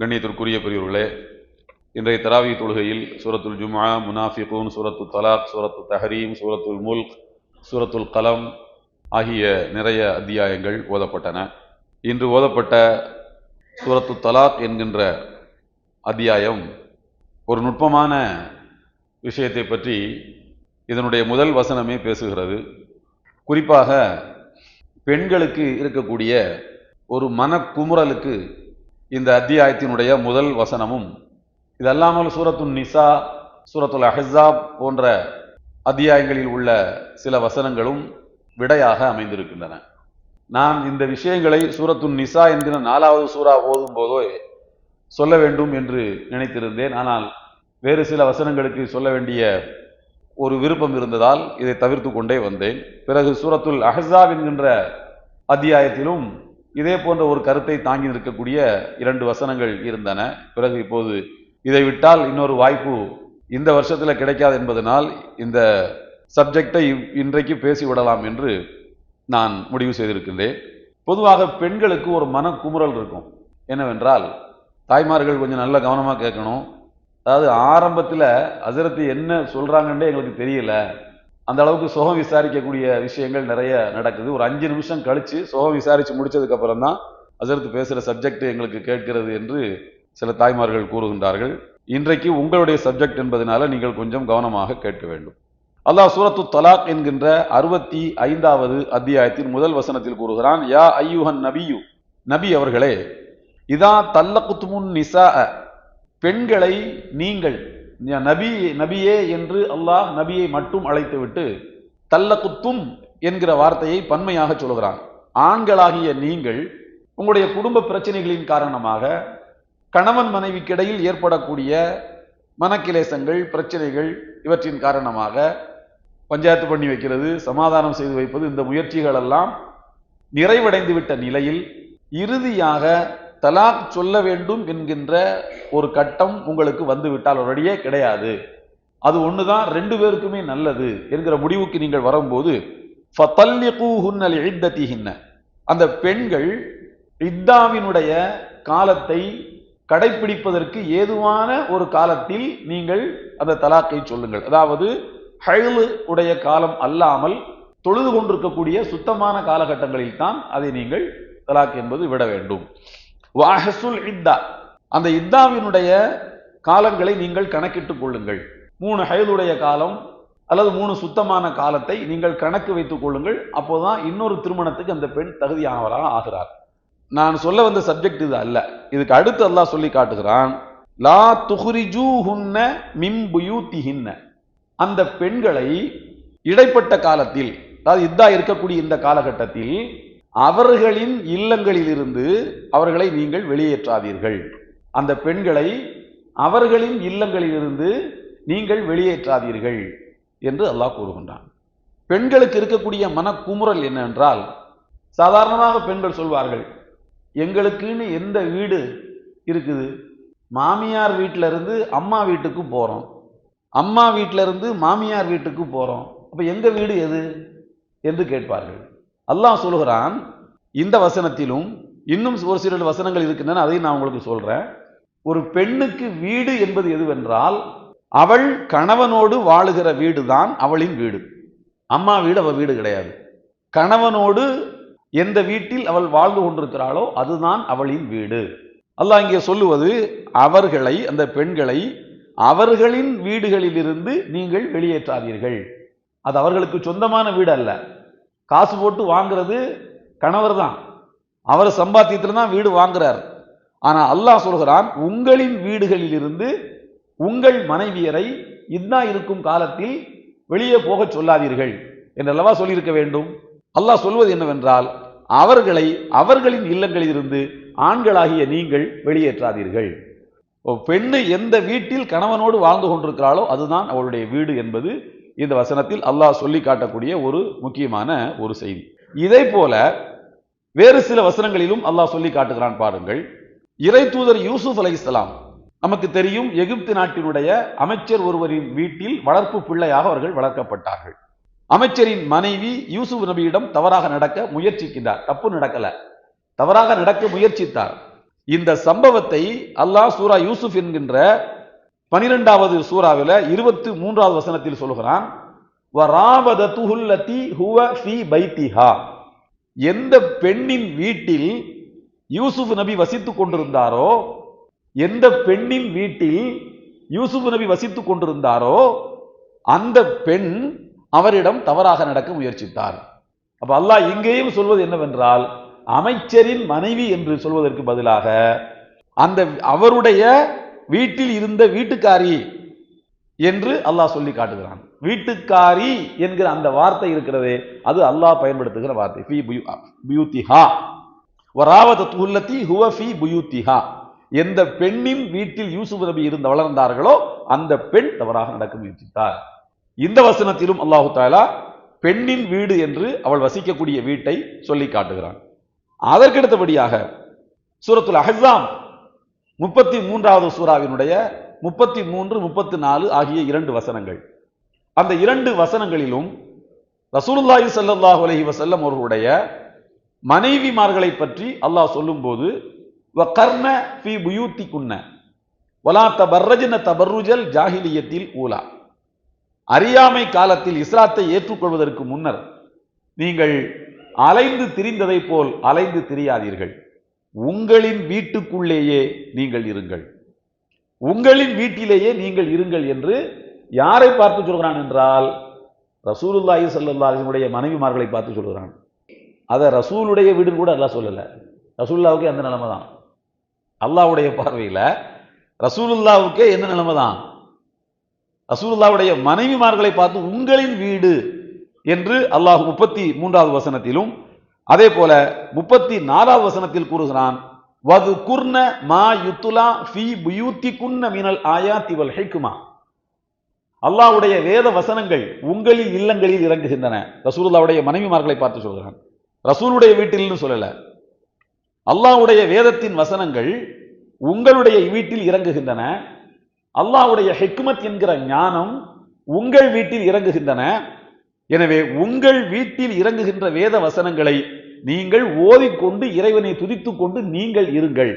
கண்ணியத்திற்குரிய பெரியவர்களே இன்றைய தராவி தொழுகையில் சூரத்துல் ஜுமா முனாஃபிகூன் சூரத்து தலாக் சூரத்து தஹரீம் சூரத்துல் முல்க் சூரத்துல் கலம் ஆகிய நிறைய அத்தியாயங்கள் ஓதப்பட்டன. இன்று ஓதப்பட்ட சூரத்து தலாக் என்கின்ற அத்தியாயம் ஒரு நுட்பமான விஷயத்தை பற்றி இதனுடைய முதல் வசனமே பேசுகிறது. குறிப்பாக பெண்களுக்கு இருக்கக்கூடிய ஒரு மனக்குமுறலுக்கு இந்த அத்தியாயத்தினுடைய முதல் வசனமும் இதல்லாமல் சூரத்துன் நிசா சூரத்துல் அஹஸாப் போன்ற அத்தியாயங்களில் உள்ள சில வசனங்களும் விடையாக அமைந்திருக்கின்றன. நான் இந்த விஷயங்களை சூரத்துன் நிசா என்கிற நாலாவது சூறா ஓதும் போதோ சொல்ல வேண்டும் என்று நினைத்திருந்தேன். ஆனால் வேறு சில வசனங்களுக்கு சொல்ல வேண்டிய ஒரு விருப்பம் இருந்ததால் இதை தவிர்த்து கொண்டே வந்தேன். பிறகு சூரத்துல் அஹஸாப் என்கின்ற அத்தியாயத்திலும் இதே போன்ற ஒரு கருத்தை தாங்கி நிற்கக்கூடிய இரண்டு வசனங்கள் இருந்தன. பிறகு இப்போது இதை விட்டால் இன்னொரு வாய்ப்பு இந்த வருஷத்தில் கிடைக்காது என்பதனால் இந்த சப்ஜெக்டை இன்றைக்கு பேசிவிடலாம் என்று நான் முடிவு செய்திருக்கின்றேன். பொதுவாக பெண்களுக்கு ஒரு மனக்குமுறல் இருக்கும். என்னவென்றால் தாய்மார்கள் கொஞ்சம் நல்ல கவனமாக கேட்கணும். அதாவது ஆரம்பத்தில் அசரத்து என்ன சொல்கிறாங்கன்றே எங்களுக்கு தெரியல. அந்த அளவுக்கு சுகம் விசாரிக்கக்கூடிய விஷயங்கள் நிறைய நடக்குது. ஒரு அஞ்சு நிமிஷம் கழித்து சுகம் விசாரித்து முடித்ததுக்கப்புறம் தான் அசரத்து பேசுகிற சப்ஜெக்ட் எங்களுக்கு கேட்கிறது என்று சில தாய்மார்கள் கூறுகின்றார்கள். இன்றைக்கு உங்களுடைய சப்ஜெக்ட் என்பதனால நீங்கள் கொஞ்சம் கவனமாக கேட்க வேண்டும். அல்லாஹ் சூரத்து தலாக் என்கின்ற அறுபத்தி ஐந்தாவது அத்தியாயத்தின் முதல் வசனத்தில் கூறுகிறான் யா ஐயுஹன் நபியு. நபி அவர்களே இதா தல்லகுத்துமுன் நிசா பெண்களை நீங்கள் நபி நபியே என்று அல்லாஹ் நபியை மட்டும் அழைத்துவிட்டு தல்லகுத்தும் என்கிற வார்த்தையை பன்மையாக சொல்கிறான். ஆண்களாகிய நீங்கள் உங்களுடைய குடும்ப பிரச்சனைகளின் காரணமாக கணவன் மனைவிக்கிடையில் ஏற்படக்கூடிய மனக்கிலேசங்கள் பிரச்சனைகள் இவற்றின் காரணமாக பஞ்சாயத்து பண்ணி வைக்கிறது சமாதானம் செய்து வைப்பது இந்த முயற்சிகள் எல்லாம் நிறைவடைந்து விட்ட நிலையில் இறுதியாக தலாக் சொல்ல வேண்டும் என்கின்ற ஒரு கட்டம் உங்களுக்கு வந்துவிட்டால் ஒரடியே கிடையாது. அது ஒன்று தான் ரெண்டு பேருக்குமே நல்லது என்கிற முடிவுக்கு நீங்கள் வரும்போது அந்த பெண்கள் இத்தாவினுடைய காலத்தை கடைபிடிப்பதற்கு ஏதுவான ஒரு காலத்தில் நீங்கள் அந்த தலாக்கை சொல்லுங்கள். அதாவது ஹயலு உடைய காலம் அல்லாமல் தொழுது கொண்டிருக்கக்கூடிய சுத்தமான காலகட்டங்களில் தான் அதை நீங்கள் தலாக் என்பது விட வேண்டும். வாஹசுல் இத்தா. அந்த இத்தாவினுடைய காலங்களை நீங்கள் கணக்கிட்டுக் கொள்ளுங்கள். மூணு ஹயதுடைய காலம் அல்லது மூணு சுத்தமான காலத்தை நீங்கள் கணக்கு வைத்துக் கொள்ளுங்கள். அப்போதான் இன்னொரு திருமணத்துக்கு அந்த பெண் தகுதியானவராக ஆகிறார். நான் சொல்ல வந்த சப்ஜெக்ட் இது அல்ல. இதுக்கு அடுத்து அல்லாஹ் சொல்லி காட்டுகிறான் லா துஹ்ரிஜூ ஹுன்ன மிம்புயூத்திஹின்ன அந்த பெண்களை இடைப்பட்ட காலத்தில் அதாவது இத்தா இருக்கக்கூடிய இந்த காலகட்டத்தில் அவர்களின் இல்லங்களிலிருந்து அவர்களை நீங்கள் வெளியேற்றாதீர்கள். அந்த பெண்களை அவர்களின் இல்லங்களிலிருந்து நீங்கள் வெளியேற்றாதீர்கள் என்று அல்லாஹ் கூறுகின்றான். பெண்களுக்கு இருக்கக்கூடிய மனக்குமுறல் என்னவென்றால் சாதாரணமாக பெண்கள் சொல்வார்கள் எங்களுக்குன்னு எந்த வீடு இருக்குது? மாமியார் வீட்டில இருந்து அம்மா வீட்டுக்கு போகிறோம் அம்மா வீட்டில இருந்து மாமியார் வீட்டுக்கு போகிறோம் அப்போ எங்கள் வீடு எது? என்று கேட்பார்கள். அல்லாஹ் சொல்கிறான் இந்த வசனத்திலும் இன்னும் ஒரு சில வசனங்கள் இருக்கின்றன அதையும் நான் உங்களுக்கு சொல்றேன். ஒரு பெண்ணுக்கு வீடு என்பது எதுவென்றால் அவள் கணவனோடு வாழுகிற வீடு தான் அவளின் வீடு. அம்மா வீடு அவள் வீடு கிடையாது. கணவனோடு எந்த வீட்டில் அவள் வாழ்ந்து கொண்டிருக்கிறாளோ அதுதான் அவளின் வீடு. அல்லாஹ் இங்கே சொல்லுவது அவர்களை அந்த பெண்களை அவர்களின் வீடுகளிலிருந்து நீங்கள் வெளியேற்றாதீர்கள். அது அவர்களுக்கு சொந்தமான வீடு அல்ல காசு போட்டு வாங்குறது கணவர் தான். அவர் சம்பாத்தியத்தில் தான் வீடு வாங்குறார். ஆனால் அல்லாஹ் சொல்கிறான் உங்களின் வீடுகளில் இருந்து உங்கள் மனைவியரை இதா இருக்கும் காலத்தில் வெளியே போகச் சொல்லாதீர்கள் என்றல்லவா சொல்லியிருக்க வேண்டும்? அல்லாஹ் சொல்வது என்னவென்றால் அவர்களை அவர்களின் இல்லங்களில் இருந்து ஆண்களாகிய நீங்கள் வெளியேற்றாதீர்கள். பெண்ணு எந்த வீட்டில் கணவனோடு வாழ்ந்து கொண்டிருக்கிறாளோ அதுதான் அவளுடைய வீடு என்பது இந்த வசனத்தில் அல்லாஹ் சொல்லி காட்டக்கூடிய ஒரு முக்கியமான ஒரு செய்தி. இதே போல வேறு சில வசனங்களிலும் அல்லாஹ் சொல்லி காட்டுகிறான் பாருங்கள். இறை தூதர் யூசுப் அலை இஸ்லாம் நமக்கு தெரியும் எகிப்து நாட்டினுடைய அமைச்சர் ஒருவரின் வீட்டில் வளர்ப்பு பிள்ளையாக அவர்கள் வளர்க்கப்பட்டார்கள். அமைச்சரின் மனைவி யூசுப் நபியிடம் தவறாக நடக்க முயற்சிக்கின்றார். தப்பு நடக்கல. தவறாக நடக்க முயற்சித்தார். இந்த சம்பவத்தை அல்லாஹ் சூரா யூசுப் என்கின்ற பனிரெண்டாவது சூறாவில் இருபத்தி மூன்றாவது வசனத்தில் சொல்கிறான் ஹுவ எந்த பெண்ணின் வீட்டில் யூசுப் நபி வசித்துக் கொண்டிருந்தாரோ எந்த பெண்ணின் வீட்டில் யூசுப் நபி வசித்துக் கொண்டிருந்தாரோ அந்த பெண் அவரிடம் தவறாக நடக்க முயற்சித்தார். அப்ப அல்லாஹ் இங்கேயும் சொல்வது என்னவென்றால் அமைச்சரின் மனைவி என்று சொல்வதற்கு பதிலாக அந்த அவருடைய வீட்டில் இருந்த வீட்டுக்காரி என்று அல்லாஹ் சொல்லி காட்டுகிறான். வீட்டுக்காரி என்கிற அந்த வார்த்தை இருக்கிறதே அது அல்லாஹ் பயன்படுத்துகிற வார்த்தை. ஃபி புயூ- புயூத்திஹா. வராவத துல்லத்தி ஹுவ ஃபி புயூத்திஹா. எந்த பெண்ணின் வீட்டில் யூசுப் நபி இருந்து வளர்ந்தார்களோ அந்த பெண் தவறாக நடக்க முயற்சித்தார். இந்த வசனத்திலும் அல்லாஹு தாலா பெண்ணின் வீடு என்று அவள் வசிக்கக்கூடிய வீட்டை சொல்லி காட்டுகிறான். அதற்கடுத்தபடியாக சூரத்துல் அஹ்ஸாம் முப்பத்தி மூன்றாவது சூறாவினுடைய முப்பத்தி மூன்று முப்பத்தி நாலு ஆகிய இரண்டு வசனங்கள். அந்த இரண்டு வசனங்களிலும் ரசூலுல்லாஹி ஸல்லல்லாஹு அலஹி வசல்லம் அவர்களுடைய மனைவிமார்களை பற்றி அல்லாஹ் சொல்லும்போது வகர்ன ஃபீ புயூத்திகுன்ன வலா தபர்ரஜன தபர்ருஜல் ஜாகிலியத்தில் ஊலா. அறியாமை காலத்தில் இஸ்லாத்தை ஏற்றுக்கொள்வதற்கு முன்னர் நீங்கள் அலைந்து திரிந்ததை போல் அலைந்து திரியாதீர்கள். உங்களின் வீட்டுக்குள்ளேயே நீங்கள் இருங்கள். உங்களின் வீட்டிலேயே நீங்கள் இருங்கள் என்று யாரை பார்த்து சொல்கிறான் என்றால் ரசூலுல்லாஹி சல்லாஹினுடைய மனைவிமார்களை பார்த்து சொல்கிறான். அதை ரசூலுடைய வீடுன்னு கூட அல்லாஹ் சொல்லலை. ரசூல்லாவுக்கே அந்த நிலைமை தான். அல்லாவுடைய பார்வையில் ரசூலுல்லாவுக்கே என்ன நிலைமை தான்? ரசூலுல்லாவுடைய மனைவிமார்களை பார்த்து உங்களின் வீடு என்று அல்லாஹ் முப்பத்தி மூன்றாவது வசனத்திலும் அதே போல முப்பத்தி நாலாவது வசனத்தில் கூறுகிறான் வது குர்ன மா யுத்துலா ஃபி புயூத்தி குன்ன மினல் ஆயா திவல் ஹிக்மா. அல்லாஹ்வுடைய வேத வசனங்கள் உங்களின் இல்லங்களில் இறங்குகின்றன. ரசூலுல்லாவுடைய மனைவிமார்களை பார்த்து சொல்கிறான். ரசூலுடைய வீட்டில்னு சொல்லல. அல்லாஹ்வுடைய வேதத்தின் வசனங்கள் உங்களுடைய வீட்டில் இறங்குகின்றன. அல்லாவுடைய ஹெக்மத் என்கிற ஞானம் உங்கள் வீட்டில் இறங்குகின்றன. எனவே உங்கள் வீட்டில் இறங்குகின்ற வேத வசனங்களை நீங்கள் ஓதிக்கொண்டு இறைவனை துதித்துக் கொண்டு நீங்கள் இருங்கள்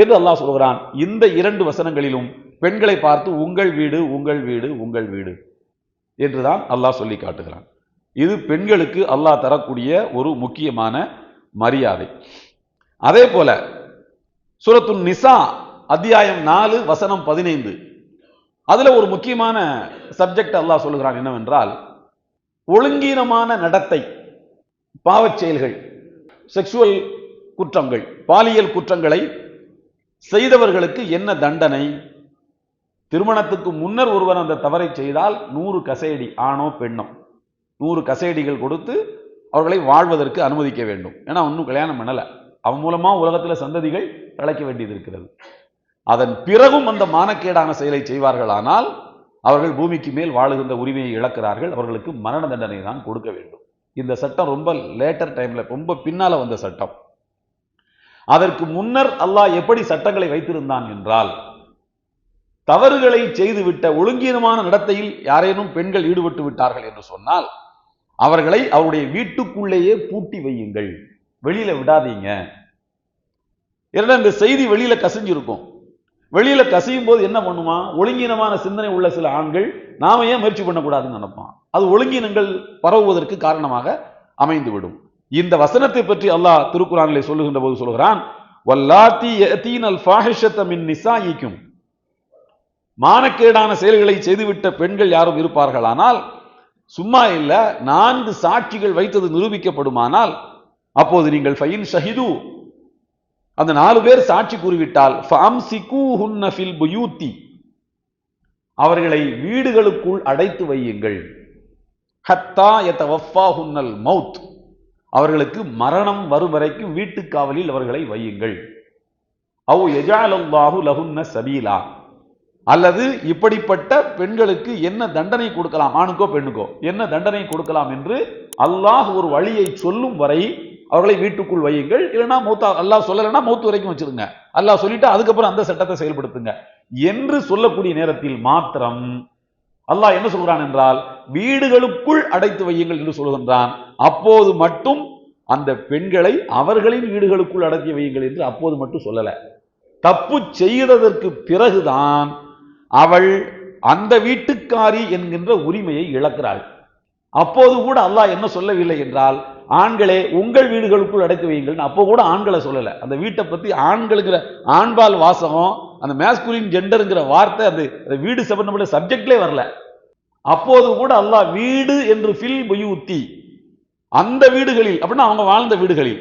என்று அல்லாஹ் சொல்கிறான். இந்த இரண்டு வசனங்களிலும் பெண்களை பார்த்து உங்கள் வீடு உங்கள் வீடு உங்கள் வீடு என்றுதான் அல்லாஹ் சொல்லி காட்டுகிறான். இது பெண்களுக்கு அல்லாஹ் தரக்கூடிய ஒரு முக்கியமான மரியாதை. அதே போல சுரத்து நிசா அத்தியாயம் நாலு வசனம் பதினைந்து. அதுல ஒரு முக்கியமான சப்ஜெக்ட் அல்லாஹ் சொல்லுகிறான் என்னவென்றால் ஒழுங்கீனமான நடத்தை பாவச் செயல்கள் செக்ஷுவல் குற்றங்கள் பாலியல் குற்றங்களை செய்தவர்களுக்கு என்ன தண்டனை? திருமணத்துக்கு முன்னர் ஒருவர் அந்த தவறை செய்தால் நூறு கசையடி ஆணோ பெண்ணோ நூறு கசையடிகள் கொடுத்து அவர்களை வாழ்வதற்கு அனுமதிக்க வேண்டும். ஏன்னா ஒன்றும் கல்யாணம் பண்ணலை. அவன் மூலமாக உலகத்தில் சந்ததிகள் பிழைக்க வேண்டியது இருக்கிறது. அதன் பிறகும் அந்த மானக்கேடான செயலை செய்வார்களானால் அவர்கள் பூமிக்கு மேல் வாழுகின்ற உரிமையை இழக்கிறார்கள். அவர்களுக்கு மரண தண்டனை தான் கொடுக்க வேண்டும். இந்த சட்டம் ரொம்ப லேட்டர் டைம்ல ரொம்ப பின்னால வந்த சட்டம். அதற்கு முன்னர் அல்லாஹ் எப்படி சட்டங்களை வைத்திருந்தான் என்றால் தவறுகளை செய்துவிட்ட ஒழுங்கீனமான நடத்தையில் யாரேனும் பெண்கள் ஈடுபட்டு விட்டார்கள் என்று சொன்னால் அவர்களை அவருடைய வீட்டுக்குள்ளேயே பூட்டி வையுங்கள். வெளியில விடாதீங்க. ஏன்னா இந்த செய்தி வெளியில கசிஞ்சிருக்கும். வெளியில கசியும் போது என்ன பண்ணுமா? ஒழுங்கீனமான சிந்தனை உள்ள சில ஆண்கள் நாம ஏன் முயற்சி பண்ணக்கூடாதுன்னு நினைப்பான். அது ஒழுங்கீனங்கள் பரவுவதற்கு காரணமாக அமைந்துவிடும். இந்த வசனத்தை பற்றி அல்லாஹ் திருக்குறானிலே சொல்லுகின்ற போது சொல்கிறான் வல்லாத்தி யதீனல் ஃபாஹிஷத்த நிசாயிக்கும். மானக்கேடான செயல்களை செய்துவிட்ட பெண்கள் யாரும் இருப்பார்களானால் சும்மா இல்ல நான்கு சாட்சிகள் வைத்தது நிரூபிக்கப்படுமானால் அப்போது நீங்கள் ஃபைன் ஷஹிது அந்த நாலு பேர் சாட்சி கூறிவிட்டால் ஃபில் புயூத்தி. அவர்களை வீடுகளுக்குள் அடைத்து வையுங்கள். ஹத்தா யதவஃபாஹுன்னல் மவுத் அவர்களுக்கு மரணம் வரும் வரைக்கும் வீட்டுக் காவலில் அவர்களை வையுங்கள். அவு எஜாலல்லாஹு லஹுன்ன சபீலா. அல்லது இப்படிப்பட்ட பெண்களுக்கு என்ன தண்டனை கொடுக்கலாம்? ஆணுக்கோ பெண்ணுக்கோ? என்ன தண்டனை கொடுக்கலாம் என்று அல்லாஹ் ஒரு வழியை சொல்லும் வரை அவர்களை வீட்டுக்குள் வையுங்கள். இல்லைன்னா மௌத்தா அல்லாஹ் சொல்லலைன்னா மௌத்து வரைக்கும் வச்சிருங்க. அல்லாஹ் சொல்லிட்டு அதுக்கப்புறம் அந்த சட்டத்தை செயல்படுத்துங்க. என்று சொல்லக்கூடிய நேரத்தில் மாத்திரம் அல்லாஹ் என்ன சொல்கிறான் என்றால் வீடுகளுக்குள் அடைத்து வையுங்கள் என்று சொல்கின்றான் அப்போது மட்டும் அந்த பெண்களை அவர்களின் வீடுகளுக்குள் அடக்கி வையுங்கள் என்று அப்போது மட்டும் சொல்லலை. தப்பு செய்ததற்கு பிறகுதான் அவள் அந்த வீட்டுக்காரி என்கின்ற உரிமையை இழக்கிறாள். அப்போது கூட அல்லாஹ் என்ன சொல்லவில்லை என்றால் ஆண்களே உங்கள் வீடுகளுக்குள் அடைத்து வையுங்கள். அப்போ கூட ஆண்களை சொல்லலை. அந்த வீட்டை பற்றி ஆண்களுங்கிற ஆண்பால் வாசகம் அந்த மேஸ்குலின் ஜெண்டருங்கிற வார்த்தை அது அந்த வீடு சம்பந்தப்பட்ட சப்ஜெக்ட்லே வரல. அப்போது கூட அல்லாஹ் வீடு என்று ஃபில் புயூத்தி அந்த வீடுகளில் அப்படின்னா அவங்க வாழ்ந்த வீடுகளில்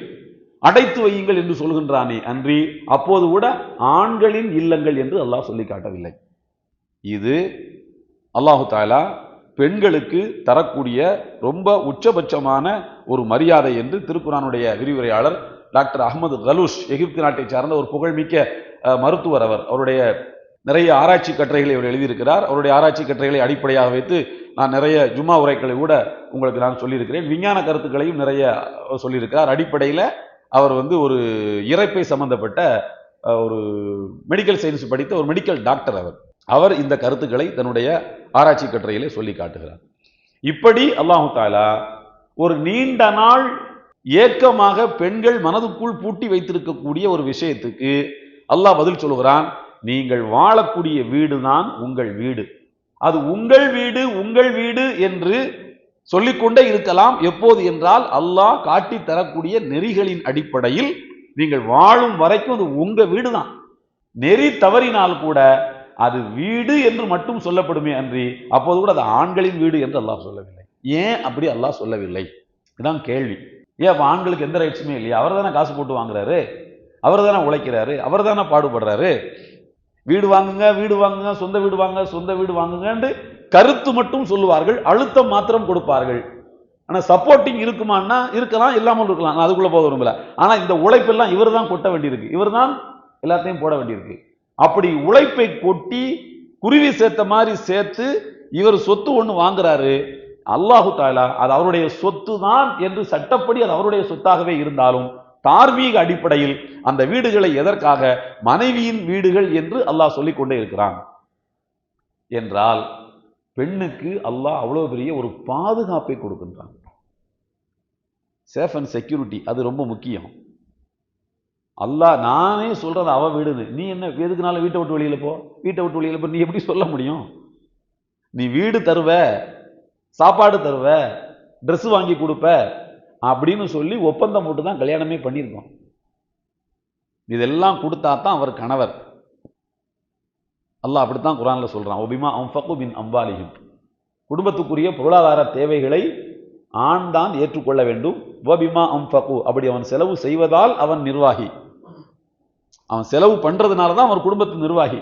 அடைத்து வையுங்கள் என்று சொல்கின்றானே அன்றி அப்போது கூட ஆண்களின் இல்லங்கள் என்று அல்லாஹ் சொல்லி காட்டவில்லை. இது அல்லாஹு தாலா பெண்களுக்கு தரக்கூடிய ரொம்ப உச்சபட்சமான ஒரு மரியாதை என்று திருக்குறானுடைய விரிவுரையாளர் டாக்டர் அகமது கலூஷ் எகிப்து நாட்டை சார்ந்த ஒரு புகழ்மிக்க மருத்துவர் அவர். அவருடைய நிறைய ஆராய்ச்சி கட்டுரைகளை அவர் எழுதியிருக்கிறார். அவருடைய ஆராய்ச்சி கட்டுரைகளை அடிப்படையாக வைத்து நான் நிறைய ஜும்மா உரைகளை கூட உங்களுக்கு நான் சொல்லியிருக்கிறேன். விஞ்ஞான கருத்துக்களையும் நிறைய சொல்லியிருக்கிறார். அடிப்படையில் அவர் வந்து ஒரு இறைப்பை சம்பந்தப்பட்ட ஒரு மெடிக்கல் சயின்ஸ் படித்த ஒரு மெடிக்கல் டாக்டர் அவர். அவர் இந்த கருத்துக்களை தன்னுடைய ஆராய்ச்சி கட்டுரையிலே சொல்லி காட்டுகிறார். இப்படி அல்லாஹு தாலா ஒரு நீண்ட நாள் ஏக்கமாக பெண்கள் மனதுக்குள் பூட்டி வைத்திருக்கக்கூடிய ஒரு விஷயத்துக்கு அல்லாஹ் பதில் சொல்லுகிறான் நீங்கள் வாழக்கூடிய வீடு தான் உங்கள் வீடு. அது உங்கள் வீடு உங்கள் வீடு என்று சொல்லிக்கொண்டே இருக்கலாம். எப்போது என்றால் அல்லாஹ் காட்டி தரக்கூடிய நெறிகளின் அடிப்படையில் நீங்கள் வாழும் வரைக்கும் அது உங்க வீடு தான். நெறி தவறினால் கூட அது வீடு என்று மட்டும் சொல்லப்படுமே அன்றி அப்போது கூட அது ஆண்களின் வீடு என்று அல்லாஹ் சொல்லவில்லை. ஏன் அப்படி அல்லாஹ் சொல்லவில்லை? இதுதான் கேள்வி. ஏன் ஆண்களுக்கு எந்த ரைட்ஸுமே இல்லையா? அவர் தானே காசு போட்டு வாங்குறாரு. அவர் தானே உழைக்கிறாரு. அவர் தானே பாடுபடுறாரு. வீடு வாங்குங்க வீடு வாங்குங்க சொந்த வீடு வாங்க சொந்த வீடு வாங்குங்கன்னு கருத்து மட்டும் சொல்லுவார்கள். அழுத்தம் மாத்திரம் கொடுப்பார்கள். ஆனால் சப்போர்ட்டிங் இருக்குமான்னா இருக்கலாம் இல்லாமல் இருக்கலாம். நான் அதுக்குள்ளே போக விரும்பல. ஆனால் இந்த உழைப்பெல்லாம் இவர் தான் கொட்ட வேண்டியிருக்கு. இவர் தான் எல்லாத்தையும் போட வேண்டியிருக்கு. அப்படி உழைப்பை கொட்டி குருவி சேர்த்த மாதிரி சேர்த்து இவர் சொத்து ஒண்ணு வாங்குறாரு. அல்லாஹு தாலா அது அவருடைய சொத்து தான் என்று சட்டப்படி அது அவருடைய சொத்தாகவே இருந்தாலும் தார்மீக அடிப்படையில் அந்த வீடுகளை எதற்காக? மனைவியின் வீடுகள் என்று அல்லாஹ் சொல்லிக் கொண்டே இருக்கிறான். என்றால் பெண்ணுக்கு அல்லாஹ் அவ்வளவு பெரிய ஒரு பாதுகாப்பை கொடுக்கின்றான். சேஃப் அண்ட் செக்யூரிட்டி அது ரொம்ப முக்கியம். அல்லாஹ் நானே சொல்கிறது அவ வீடுன்னு நீ என்ன எதுக்குனாலும் வீட்டை விட்டு வெளியில் போ. வீட்டை விட்டு வெளியில் போ. நீ எப்படி சொல்ல முடியும்? நீ வீடு தருவ சாப்பாடு தருவ ட்ரெஸ் வாங்கி கொடுப்ப அப்படின்னு சொல்லி ஒப்பந்தம் போட்டு தான் கல்யாணமே பண்ணியிருக்கோம். இதெல்லாம் கொடுத்தா தான் அவர் கணவர். அல்லாஹ் அப்படித்தான் குரானில் சொல்கிறான் ஒபிமா அம்ஃபகு பின் அம்பாலிஹிம் குடும்பத்துக்குரிய பொருளாதார தேவைகளை ஆண் தான் ஏற்றுக்கொள்ள வேண்டும். வபிமா அம்ஃபகு. அப்படி அவன் செலவு செய்வதால் அவன் நிர்வாகி. அவன் செலவு பண்ணுறதுனால தான் அவன் குடும்பத்து நிர்வாகி.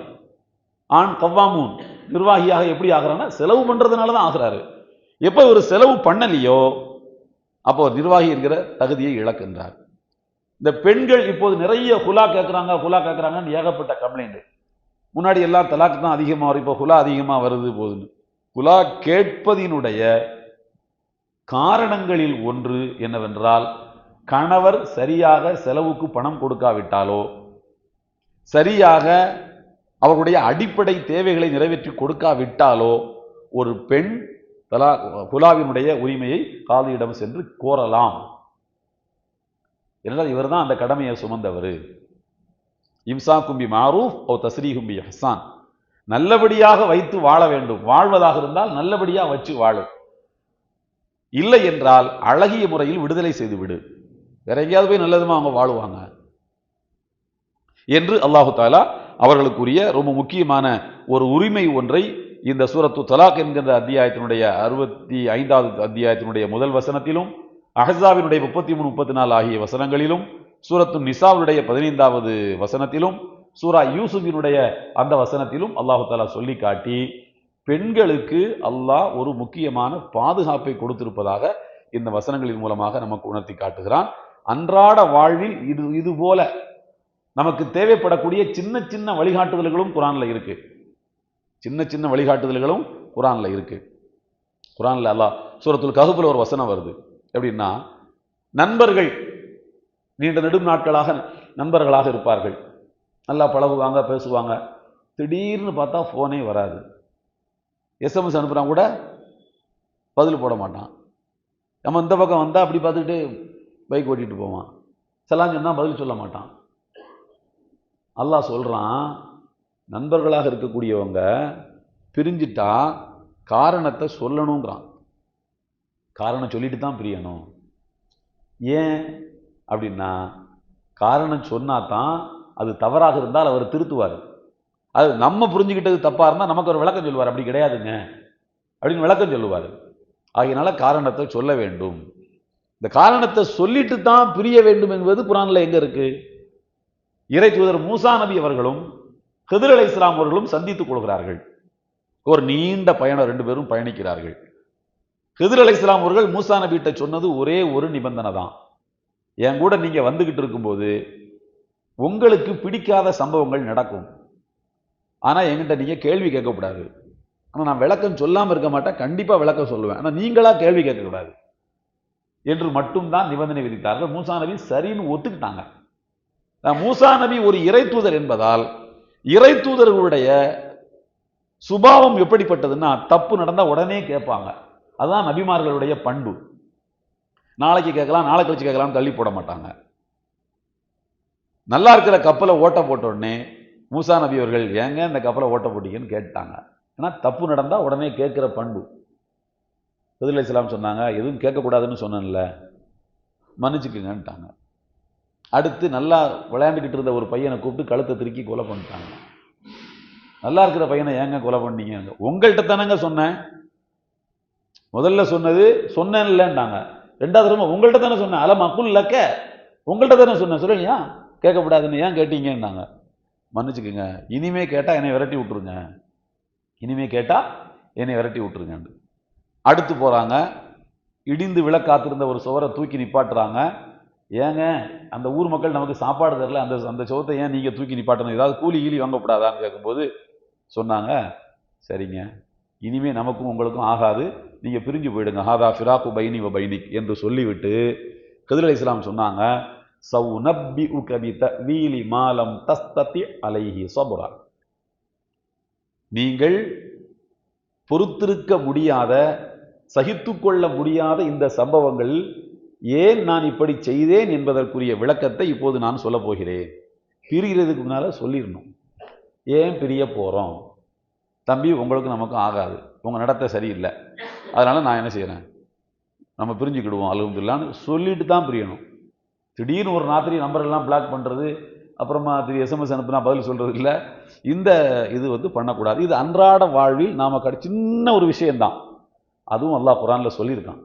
ஆண் கவ்வாமூன். நிர்வாகியாக எப்படி ஆகிறான்னா செலவு பண்ணுறதுனால தான் ஆகிறாரு. எப்போ ஒரு செலவு பண்ணலையோ அப்போ ஒரு நிர்வாகி என்கிற தகுதியை இழக்கின்றார். இந்த பெண்கள் இப்போது நிறைய ஹுலா கேட்குறாங்க ஹுலா கேட்குறாங்கன்னு ஏகப்பட்ட கம்ப்ளைண்ட் முன்னாடி எல்லாம் தலாக்கு தான் அதிகமாக வரும் இப்போ ஹுலா அதிகமாக வருது போகுதுன்னு ஹுலா கேட்பதினுடைய காரணங்களில் ஒன்று என்னவென்றால் கணவர் சரியாக செலவுக்கு பணம் கொடுக்காவிட்டாலோ சரியாக அவர்களுடைய அடிப்படை தேவைகளை நிறைவேற்றி கொடுக்காவிட்டாலோ ஒரு பெண் தலா குலாவினுடைய உரிமையை காதியிடம் சென்று கோரலாம். என்றால் இவர்தான் அந்த கடமையை சுமந்தவர். இம்சா கும்பி மாரூஃப் ஓ தஸ்ரீ கும்பி ஹசான் நல்லபடியாக வைத்து வாழ வேண்டும். வாழ்வதாக இருந்தால் நல்லபடியாக வச்சு வாழும் இல்லை என்றால் அழகிய முறையில் விடுதலை செய்து விடு. வேற எங்கேயாவது போய் நல்லதுமா அவங்க வாழுவாங்க? என்று அல்லாஹு தாலா அவர்களுக்குரிய ரொம்ப முக்கியமான ஒரு உரிமை ஒன்றை இந்த சூரத்து தலாக் என்கின்ற அத்தியாயத்தினுடைய அறுபத்தி ஐந்தாவது அத்தியாயத்தினுடைய முதல் வசனத்திலும் அஹசாவினுடைய முப்பத்தி மூணு முப்பத்தி நாலு ஆகிய வசனங்களிலும் சூரத்து நிசாவுடைய பதினைந்தாவது வசனத்திலும் சூரா யூசுஃபினுடைய அந்த வசனத்திலும் அல்லாஹு தாலா சொல்லி காட்டி பெண்களுக்கு அல்லாஹ் ஒரு முக்கியமான பாதுகாப்பை கொடுத்திருப்பதாக இந்த வசனங்களின் மூலமாக நமக்கு உணர்த்தி காட்டுகிறான். அன்றாட வாழ்வில் இது இது போல நமக்கு தேவைப்படக்கூடிய சின்ன சின்ன வழிகாட்டுதல்களும் குரானில் இருக்கு. சின்ன சின்ன வழிகாட்டுதல்களும் குரானில் இருக்கு. குரானில் அல்லாஹ் சூரத்துல் ககுப்பில் ஒரு வசனம் வருது. எப்படின்னா நண்பர்கள் நீண்ட நெடும் நாட்களாக நண்பர்களாக இருப்பார்கள். நல்லா பழகுவாங்க பேசுவாங்க. திடீர்னு பார்த்தா ஃபோனே வராது. எஸ்எம்எஸ் அனுப்புனா கூட பதில் போட மாட்டான். நம்ம இந்த பக்கம் வந்தால் அப்படி பார்த்துக்கிட்டு பைக் ஓட்டிட்டு போவான். செல்லாம் சொன்னால் பதில் சொல்ல மாட்டான். அல்லாஹ் சொல்றான் நண்பர்களாக இருக்கக்கூடியவங்க பிரிஞ்சிட்டா காரணத்தை சொல்லணுங்கிறான். காரணம் சொல்லிட்டு தான் பிரியணும். ஏன் அப்படின்னா காரணம் சொன்னா தான் அது தவறாக இருந்தால் அவர் திருத்துவார். அது நம்ம புரிஞ்சுக்கிட்டது தப்பாக இருந்தால் நமக்கு ஒரு விளக்கம் சொல்லுவார். அப்படி கிடையாதுங்க. அப்படின்னு விளக்கம் சொல்லுவார். ஆகையினால காரணத்தை சொல்ல வேண்டும். இந்த காரணத்தை சொல்லிட்டு தான் பிரிய வேண்டும் என்பது குரானில் எங்கே இருக்குது இறை தூதர் மூசா நபி அவர்களும் கதிரலை அலை இஸ்லாம் அவர்களும் சந்தித்துக் கொள்கிறார்கள். ஒரு நீண்ட பயணம் ரெண்டு பேரும் பயணிக்கிறார்கள். ஹிதர் அலை இஸ்லாம் அவர்கள் மூசா நபிகிட்ட சொன்னது ஒரே ஒரு நிபந்தனை தான். என் கூட நீங்கள் வந்துக்கிட்டு இருக்கும்போது உங்களுக்கு பிடிக்காத சம்பவங்கள் நடக்கும். ஆனா என்கிட்ட நீங்க கேள்வி கேட்கக்கூடாது. ஆனா நான் விளக்கம் சொல்லாம இருக்க மாட்டேன் கண்டிப்பா விளக்கம் சொல்லுவேன். ஆனா நீங்களா கேள்வி கேட்கக்கூடாது. என்று மட்டும்தான் நிபந்தனை விதித்தார்கள். மூசா நபி சரின்னு ஒத்துக்கிட்டாங்க. மூசா நபி ஒரு இறை தூதர் என்பதால் இறை தூதர்களுடைய சுபாவம் எப்படிப்பட்டதுன்னா தப்பு நடந்தா உடனே கேட்பாங்க. அதுதான் நபிமார்களுடைய பண்பு. நாளைக்கு கேட்கலாம் நாளை கழிச்சு கேட்கலாம்னு தள்ளி போட மாட்டாங்க. நல்லா இருக்கிற கப்பலை ஓட்ட போட்ட உடனே மூசா நபி அவர்கள் ஏங்க இந்த கப்பலை ஓட்ட போட்டீங்கன்னு கேட்டாங்க. ஏன்னா தப்பு நடந்தால் உடனே கேட்குற பண்பு. பதில் இஸ்லாம் சொன்னாங்க எதுவும் கேட்கக்கூடாதுன்னு சொன்னேன்ல. மன்னிச்சுக்குங்கன்ட்டாங்க. அடுத்து நல்லா விளையாண்டுக்கிட்டு இருந்த ஒரு பையனை கூப்பிட்டு கழுத்தை திருக்கி கொலை பண்ணிட்டாங்க. நல்லா இருக்கிற பையனை ஏங்க கொலை பண்ணீங்க? உங்கள்கிட்ட தானேங்க சொன்னேன். முதல்ல சொன்னது சொன்னேன்லன்ட்டாங்க. ரெண்டாவது தடவை உங்கள்கிட்ட தானே சொன்னேன். அல மக்குள் லக்க. உங்கள்கிட்ட தானே சொன்னேன். சொல்லலையா? கேட்கக்கூடாதுன்னு ஏன் கேட்டீங்கன்னாங்க மன்னிச்சுக்கோங்க. இனிமே கேட்டால் என்னை விரட்டி விட்டுருங்க. இனிமே கேட்டால் என்னை விரட்டி விட்டுருங்கன்னு அடுத்து போகிறாங்க இடிந்து விழ காத்திருந்த ஒரு சுவரை தூக்கி நிப்பாட்டுறாங்க. ஏங்க அந்த ஊர் மக்கள் நமக்கு சாப்பாடு தரல. அந்த அந்த சுவத்தை ஏன் நீங்கள் தூக்கி நிப்பாட்டணும்? ஏதாவது கூலி கீலி வாங்கக்கூடாதான்னு கேட்கும்போது சொன்னாங்க சரிங்க. இனிமே நமக்கும் உங்களுக்கும் ஆகாது. நீங்கள் பிரிஞ்சு போயிடுங்க. ஹாதா ஃபிராக்கு பைனி வ பைனிக் என்று சொல்லிவிட்டு கதிர் இஸ்லாம் சொன்னாங்க. சவு உகபித வீலி மாலம் தஸ்தத்தி அலைஹி சபுரா. நீங்கள் பொறுத்திருக்க முடியாத சகித்துக்கொள்ள முடியாத இந்த சம்பவங்கள் ஏன் நான் இப்படி செய்தேன் என்பதற்குரிய விளக்கத்தை இப்போது நான் சொல்ல போகிறேன். பிரிகிறதுக்கு முன்னால சொல்லிடணும். ஏன் பிரிய போகிறோம் தம்பி உங்களுக்கு நமக்கும் ஆகாது. உங்கள் நடத்த சரியில்லை. அதனால் நான் என்ன செய்கிறேன் நம்ம பிரிஞ்சுக்கிடுவோம் அலுவலான்னு சொல்லிட்டு தான் பிரியணும். திடீர்னு ஒரு ராத்திரி நம்பர் எல்லாம் பிளாக் பண்ணுறது அப்புறமா திரு எஸ்எம்எஸ் அனுப்புனா பதில் சொல்கிறது இல்லை. இந்த இது வந்து பண்ணக்கூடாது. இது அன்றாட வாழ்வில் நாம் கடி சின்ன ஒரு விஷயம்தான். அதுவும் அல்லாஹ் குரானில் சொல்லியிருக்கான்.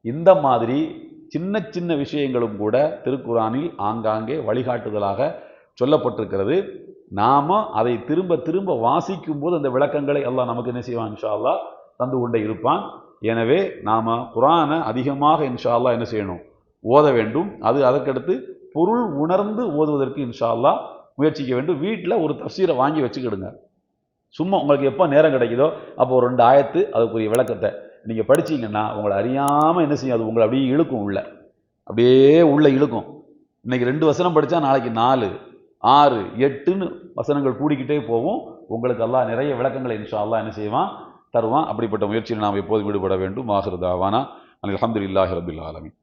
இந்த மாதிரி சின்ன சின்ன விஷயங்களும் கூட திருக்குறானில் ஆங்காங்கே வழிகாட்டுதலாக சொல்லப்பட்டிருக்கிறது. நாம் அதை திரும்ப திரும்ப வாசிக்கும் போது அந்த விளக்கங்களை எல்லாம் நமக்கு என்ன செய்வான்? இன்ஷா தந்து கொண்டே இருப்பான். எனவே நாம் குரானை அதிகமாக இன்ஷா என்ன செய்யணும்? ஓத வேண்டும். அது அதற்கடுத்து பொருள் உணர்ந்து ஓதுவதற்கு இன்ஷா முயற்சிக்க வேண்டும். வீட்டில் ஒரு தப்சீரை வாங்கி வச்சுக்கிடுங்க. சும்மா உங்களுக்கு எப்போ நேரம் கிடைக்குதோ அப்போ ஒரு ரெண்டு ஆயத்து அதுக்குரிய விளக்கத்தை நீங்கள் படிச்சீங்கன்னா உங்களை அறியாமல் என்ன செய்யும்? அது உங்களை அப்படியே இழுக்கும் உள்ள. அப்படியே உள்ள இழுக்கும். இன்னைக்கு ரெண்டு வசனம் படித்தா நாளைக்கு நாலு. ஆறு எட்டுன்னு வசனங்கள் கூடிக்கிட்டே போகும். உங்களுக்கு எல்லாம் நிறைய விளக்கங்களை இன்ஷா அல்லாஹ் என்ன செய்வான்? தருவான். அப்படிப்பட்ட முயற்சியில் நாம் எப்போதும் ஈடுபட வேண்டும். ஆகிறது ஆவானா அல்ஹம்துலில்லாஹி ரபில் ஆலமின்.